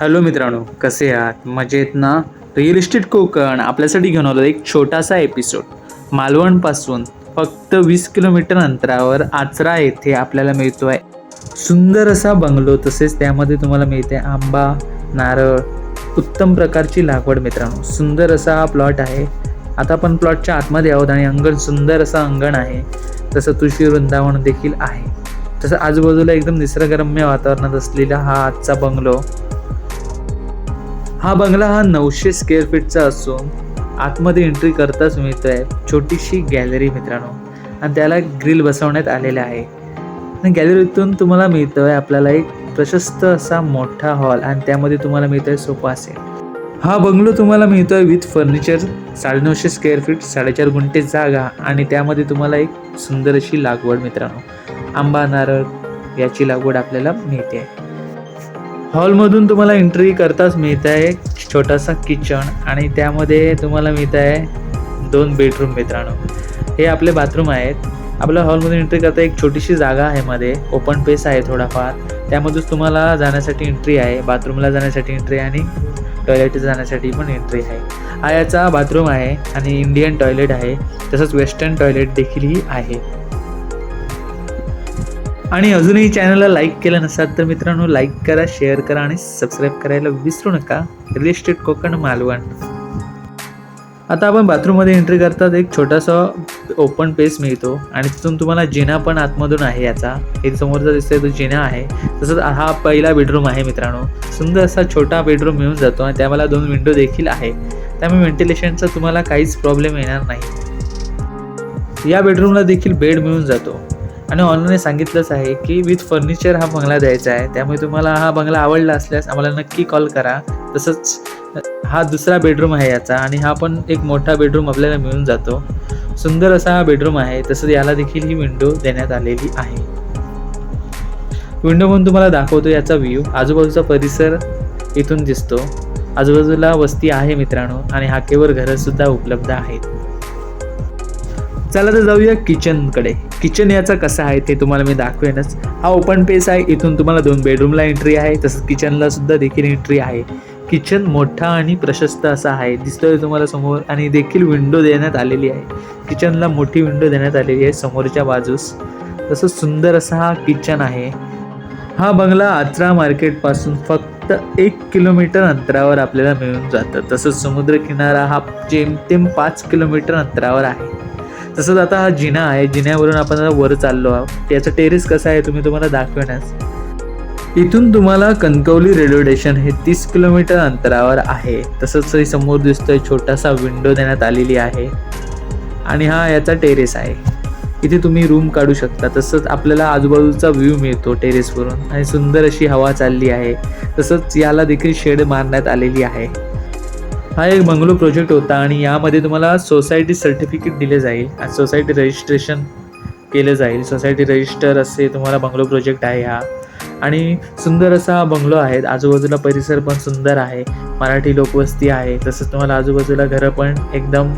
Hello मित्रांनो कसे आहात? मजेत ना? रिअल इस्टेट कोकण आपल्यासाठी घेऊन आलो एक छोटासा एपिसोड मालवणपासून फक्त वीस किलोमीटर अंतरावर आचरा येथे आपल्याला मिळतो आहे सुंदर असा बंगलो तसेच त्यामध्ये तुम्हाला मिळते आंबा नारळ उत्तम प्रकारची लागवड मित्रांनो. सुंदर असा हा प्लॉट आहे. आता आपण प्लॉटच्या आतमध्ये आहोत आणि अंगण सुंदर असं अंगण आहे. तसं तुळशी वृंदावन देखील आहे. तसं आजूबाजूला एकदम निसर्गरम्य वातावरणात असलेला हा आजचा बंगलो. हा बंगला हा नऊशे स्क्वेअर फीटचा असून आतमध्ये एंट्री करताच मिळतोय छोटीशी गॅलरी मित्रांनो. आणि त्याला ग्रिल बसवण्यात आलेला आहे. आणि गॅलरीतून तुम्हाला मिळतोय आपल्याला एक प्रशस्त असा मोठा हॉल आणि त्यामध्ये तुम्हाला मिळतोय सोफा सेट हा बंगलो तुम्हाला मिळतोय विथ फर्निचर साडेनऊशे स्क्वेअर फीट साडेचार गुंठे जागा आणि त्यामध्ये तुम्हाला एक सुंदर अशी लागवड मित्रांनो. आंबा नारळ याची लागवड आपल्याला मिळते. आहे हॉलमधून तुम्हाला एंट्री करताच मिळत आहे. छोटासा किचन आणि त्यामध्ये तुम्हाला मिळत आहे दोन बेडरूम मित्रांनो. हे आपले बाथरूम आहेत. आपल्या हॉलमधून एंट्री करता एक छोटीशी जागा आहे मध्ये. ओपन पेस आहे थोडाफार. त्यामधूनच तुम्हाला जाण्यासाठी एंट्री आहे. बाथरूमला जाण्यासाठी एंट्री आणि टॉयलेट जाण्यासाठी पण एंट्री आहे. हा याचा बाथरूम आहे आणि इंडियन टॉयलेट आहे. तसंच वेस्टर्न टॉयलेट देखीलही आहे. आणि अजूनही चॅनलला लाईक केलं नसाल तर मित्रांनो लाईक करा शेअर करा आणि सबस्क्राईब करायला विसरू नका. Real estate Konkan Malvan. आता आपण बाथरूममध्ये एंट्री करतात. एक छोटासा ओपन पेस मिळतो आणि तिथून तुम्हाला जिना पण आतमधून आहे याचा. हे समोरचा दिसतोय तो जिना आहे. तसंच हा पहिला बेडरूम आहे मित्रांनो. सुंदर असा छोटा बेडरूम मिळून जातो आणि त्याला दोन विंडो देखील आहे. त्यामुळे व्हेंटिलेशनचा तुम्हाला काहीच प्रॉब्लेम येणार नाही. या बेडरूमला देखील बेड मिळून जातो. आणि ऑनलाईन सांगितलंच आहे की विथ फर्निचर हा बंगला द्यायचा आहे. त्यामुळे तुम्हाला हा बंगला आवडला असल्यास आम्हाला नक्की कॉल करा. तसंच हा दुसरा बेडरूम आहे याचा आणि हा पण एक मोठा बेडरूम आपल्याला मिळून जातो. सुंदर असा हा बेडरूम आहे. तसंच याला देखील ही विंडो देण्यात आलेली आहे. विंडो म्हणून तुम्हाला दाखवतो याचा व्ह्यू. आजूबाजूचा परिसर इथून दिसतो. आजूबाजूला वस्ती आहे मित्रांनो आणि हाकेवर घरं सुद्धा उपलब्ध आहेत. चला तर जाऊया किचनकडे. किचन याचा कसा आहे ते तुम्हाला मी दाखवेनच. हा ओपन पेस आहे. इथून तुम्हाला दोन बेडरूमला एंट्री आहे. तसंच किचनला सुद्धा देखील एंट्री आहे. किचन मोठा आणि प्रशस्त असा आहे. दिसतोय तुम्हाला समोर आणि देखील विंडो देण्यात आलेली आहे. किचनला मोठी विंडो देण्यात आलेली आहे समोरच्या बाजूस. तसंच सुंदर असा हा किचन आहे. हा बंगला आत्रा मार्केटपासून फक्त एक किलोमीटर अंतरावर आपल्याला मिळून जातं. तसंच समुद्रकिनारा हा जेमतेम पाच किलोमीटर अंतरावर आहे. तसंच आता हा जिना आहे. जिन्यावरून आपण आता वर चाललो आहोत. याचा टेरेस कसा आहे तुम्ही तुम्हाला दाखवण्यास. इथून तुम्हाला कणकवली रेल्वे स्टेशन हे तीस किलोमीटर अंतरावर आहे. तसंच समोर दिसतोय छोटासा विंडो देण्यात आलेली आहे. आणि हा याचा टेरेस आहे. इथे तुम्ही रूम काढू शकता. तसंच आपल्याला आजूबाजूचा व्ह्यू मिळतो टेरेसवरून आणि सुंदर अशी हवा चालली आहे. तसंच याला देखील शेड मारण्यात आलेली आहे. हा एक बंगलो प्रोजेक्ट होता आणि यामध्ये तुम्हाला सोसायटी सर्टिफिकेट दिले जाईल. आणि सोसायटी रजिस्ट्रेशन केलं जाईल. सोसायटी रजिस्टर असे तुम्हाला बंगलो प्रोजेक्ट आहे हा. आणि सुंदर असा हा बंगलो आहे. आजूबाजूला परिसर पण सुंदर आहे. मराठी लोकवस्ती आहे. तसंच तुम्हाला आजूबाजूला घरं पण एकदम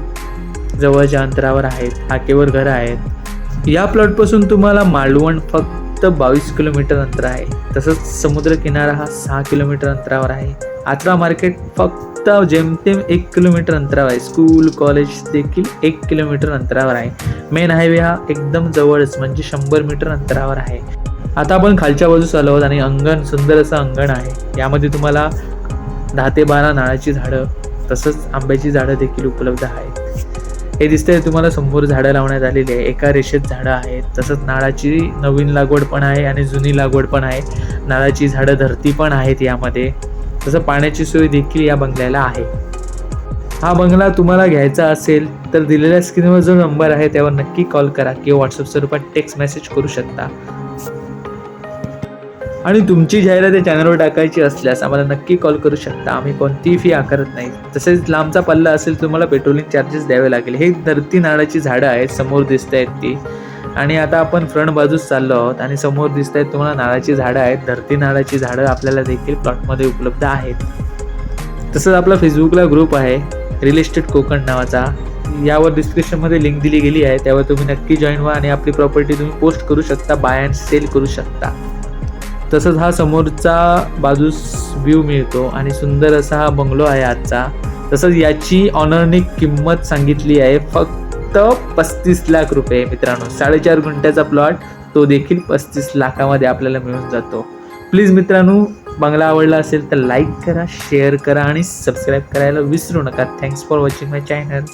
जवळच्या अंतरावर आहेत हाकेवर घरं आहेत. या प्लॉटपासून तुम्हाला मालवण फक्त बावीस किलोमीटर अंतर आहे. तसंच समुद्र किनारा हा सहा किलोमीटर अंतरावर आहे. आचरा मार्केट फक्त जेमतेम एक किलोमीटर अंतरावर आहे. स्कूल कॉलेज देखील एक किलोमीटर अंतरावर आहे. मेन हायवे हा एकदम जवळच म्हणजे शंभर मीटर अंतरावर आहे. आता आपण खालच्या बाजूस आलो आहोत आणि अंगण सुंदर असं अंगण आहे. यामध्ये तुम्हाला दहा ते बारा नाळाची झाडं तसंच आंब्याची झाडं देखील उपलब्ध आहेत. हे दिसतंय तुम्हाला समोर झाडं लावण्यात आलेली आहे. एका रेषेत झाडं आहेत. तसंच नाळाची नवीन लागवड पण आहे आणि जुनी लागवड पण आहे. नाळाची झाडं धरती पण आहेत यामध्ये. तसं पाण्याची सोय देखील या बंगल्याला आहे. हा बंगला तुम्हाला घ्यायचा असेल तर दिलेल्या स्क्रीनवर जो नंबर आहे त्यावर नक्की कॉल करा किंवा व्हॉट्सअप स्वरूपात टेक्स्ट मेसेज करू शकता. आणि तुमची जाहिरात या चॅनलवर टाकायची असल्यास आम्हाला नक्की कॉल करू शकता. आम्ही कोणतीही फी आकारत नाही. तसेच लांबचा पल्ला असेल तुम्हाला पेट्रोलिंग चार्जेस द्यावे लागेल. हे धरती नाळाची झाडं आहेत समोर दिसत आहेत ती. आणि आता आपण फ्रंट बाजूस चाललो आहोत आणि समोर दिसत आहेत तुम्हाला नाळाची झाडं आहेत. धरती नाळाची झाडं आपल्याला देखील प्लॉटमध्ये उपलब्ध आहेत. तसंच आपला फेसबुकला ग्रुप आहे रिअल इस्टेट कोकण नावाचा. यावर डिस्क्रिप्शनमध्ये लिंक दिली गेली आहे त्यावर तुम्ही नक्की जॉईन व्हा आणि आपली प्रॉपर्टी तुम्ही पोस्ट करू शकता बाय अँड सेल करू शकता. तसंच हा समोरचा बाजूस व्ह्यू मिळतो आणि सुंदर असा हा बंगलो आहे आजचा. तसंच याची ऑनरने किंमत सांगितली आहे फक्त फक्त पस्तीस लाख रुपये मित्रांनो. साडेचार गुंठ्याचा प्लॉट तो देखील पस्तीस लाखामध्ये आपल्याला मिळून जातो. प्लीज मित्रांनो बंगला आवडला असेल तर लाईक करा शेअर करा आणि सबस्क्राईब करायला विसरू नका. Thanks for watching my channel